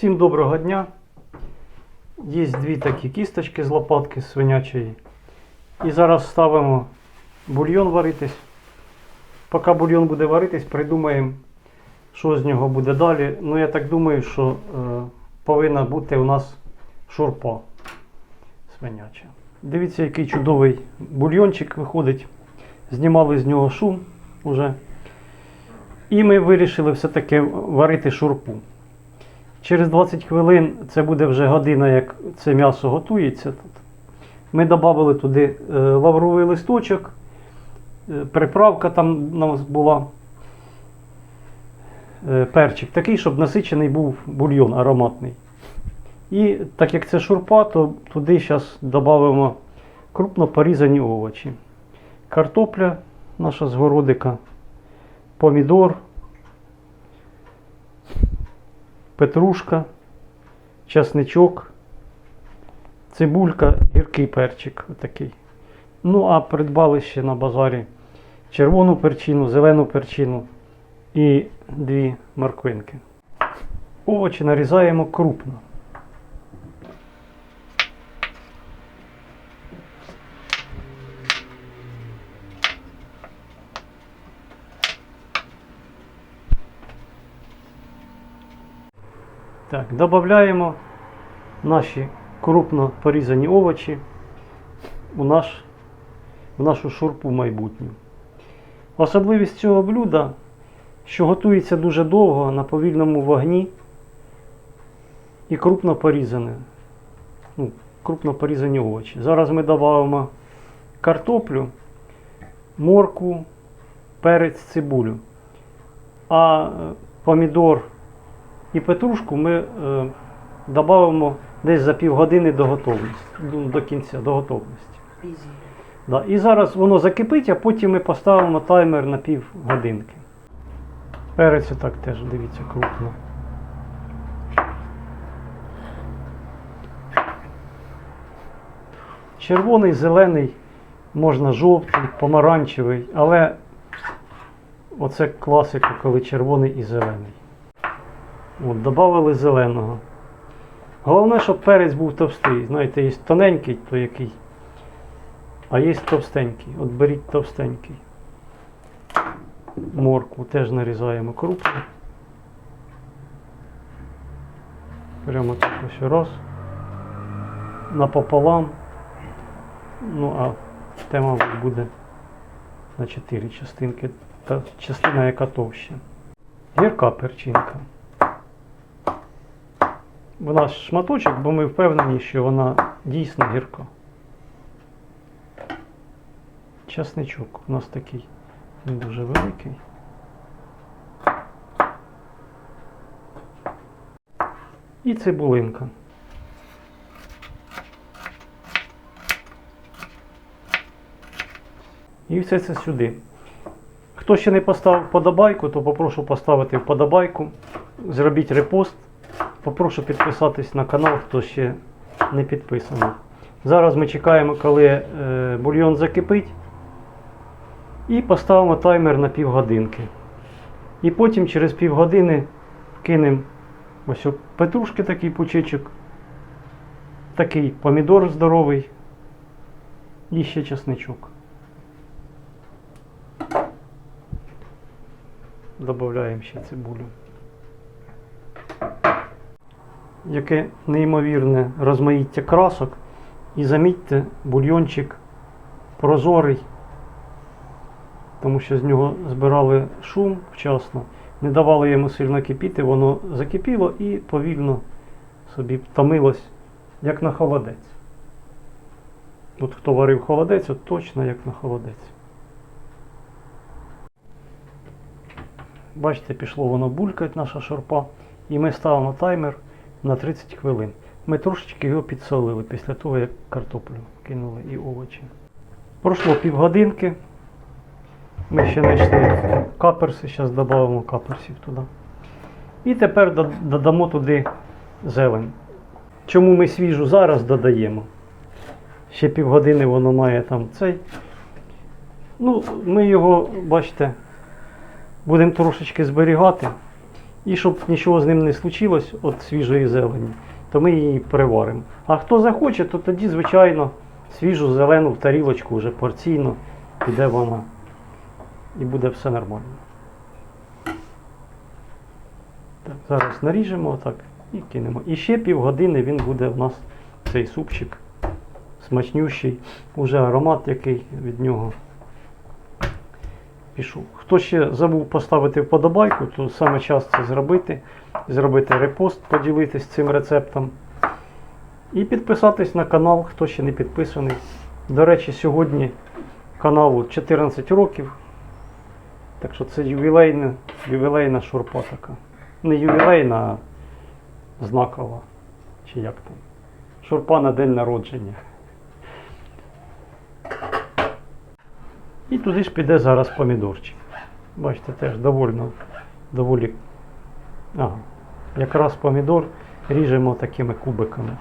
Всім доброго дня. Є дві такі кісточки з лопатки свинячої. І зараз ставимо бульйон варитись. Поки бульйон буде варитись, придумаємо, що з нього буде далі. Ну, я так думаю, що е, повинна бути у нас шурпа свиняча. Дивіться, який чудовий бульйончик виходить. Знімали з нього шум уже. І ми вирішили все-таки варити шурпу. Через 20 хвилин це буде вже година, як це м'ясо готується. Ми додали туди е, лавровий листочок, е, приправка там у нас була. е, Перчик такий, щоб насичений був бульйон ароматний. І так як це шурпа, то туди зараз додамо крупно порізані овочі. Картопля наша з городика, помідор, петрушка, часничок, цибулька, гіркий перчик отакий. Ну, а придбали ще на базарі червону перчину, зелену перчину і дві морквинки. Овочі нарізаємо крупно. Так, додаємо наші крупно порізані овочі у, наш, в нашу шурпу майбутню. Особливість цього блюда, що готується дуже довго на повільному вогні і крупно порізане. Ну, крупно порізані овочі. Зараз ми додаємо картоплю, моркву, перець, цибулю. А е, помідор і петрушку ми е, додамо десь за півгодини до готовності, до, кінця, до готовності. Да. І зараз воно закипить, а потім ми поставимо таймер на півгодинки. Перець так теж дивіться крупно. Червоний, зелений, можна жовтий, помаранчевий, але оце класика, коли червоний і зелений. От, Добавили зеленого. Головне, щоб перець був товстий. Знаєте, є тоненький, то який, а є товстенький. От беріть товстенький. Моркву теж нарізаємо крупно. Прямо так ось раз. Напополам. Ну, а те, мабуть, буде на 4 частинки. Та частина, яка товща. Гірка перчинка. Вона шматочок, бо ми впевнені, що вона дійсно гірка. Часничок у нас такий не дуже великий. І цибулинка. І все це сюди. Хто ще не поставив вподобайку, то попрошу поставити вподобайку, зробіть репост. Попрошу підписатись на канал, хто ще не підписаний. Зараз ми чекаємо, коли е, бульйон закипить. І поставимо таймер на півгодинки. І потім через півгодини кинемо ось петрушки такий пучечок, такий помідор здоровий і ще чесничок. Добавляємо ще цибулю. Яке неймовірне розмаїття красок. І замітьте, бульйончик прозорий, тому що з нього збирали шум вчасно, не давали йому сильно кипіти, воно закипіло і повільно собі томилось, як на холодець. От хто варив холодець, от точно як на холодець. Бачите, пішло воно булькать, наша шарпа, і ми ставимо таймер на 30 хвилин. Ми трошечки його підсолили після того, як картоплю кинули і овочі. Пройшло півгодинки. Ми ще знайшли каперси, зараз додамо каперсів туди. І тепер додамо туди зелень. Чому ми свіжу зараз додаємо? Ще півгодини воно має там цей. Ну, ми його, бачите, будемо трошечки зберігати. І щоб нічого з ним не случилось від свіжої зелені, то ми її переваримо. А хто захоче, то тоді, звичайно, свіжу зелену в тарілочку вже порційно піде вона. І буде все нормально. Так, зараз наріжемо отак і кинемо. І ще півгодини він буде у нас цей супчик смачнющий. Уже аромат який від нього пішов. Хто ще забув поставити вподобайку, то саме час це зробити. Зробити репост, поділитись цим рецептом. І підписатись на канал, хто ще не підписаний. До речі, сьогодні каналу 14 років. Так що це ювілейна, ювілейна шурпа така. Не ювілейна, а знакова. Чи як там. Шурпа на день народження. І туди ж піде зараз помідорчик. Бачите, теж довольно, доволі. Ага. Якраз помідор ріжемо такими кубиками.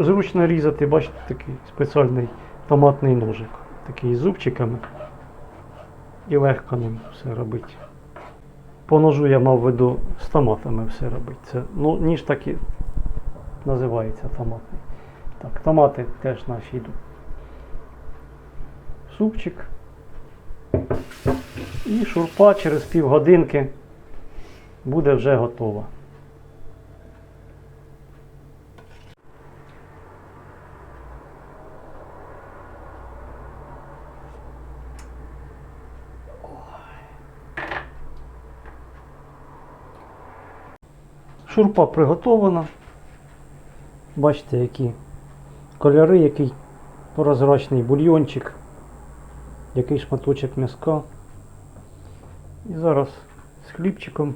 Зручно різати, бачите, такий спеціальний томатний ножик. Такий з зубчиками. І легко ним все робити. По ножу я мав в виду з томатами все робити. Це, ну, ніж так і називається томатний. Так, томати теж наші йдуть. Супчик. І шурпа через півгодинки буде вже готова. Шурпа приготована. Бачите, які кольори, який прозрачний бульйончик, який шматочок м'яска. І зараз з хлібчиком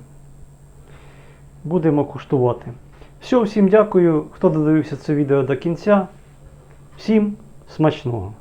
будемо куштувати. Все, всім дякую, хто додивився це відео до кінця. Всім смачного!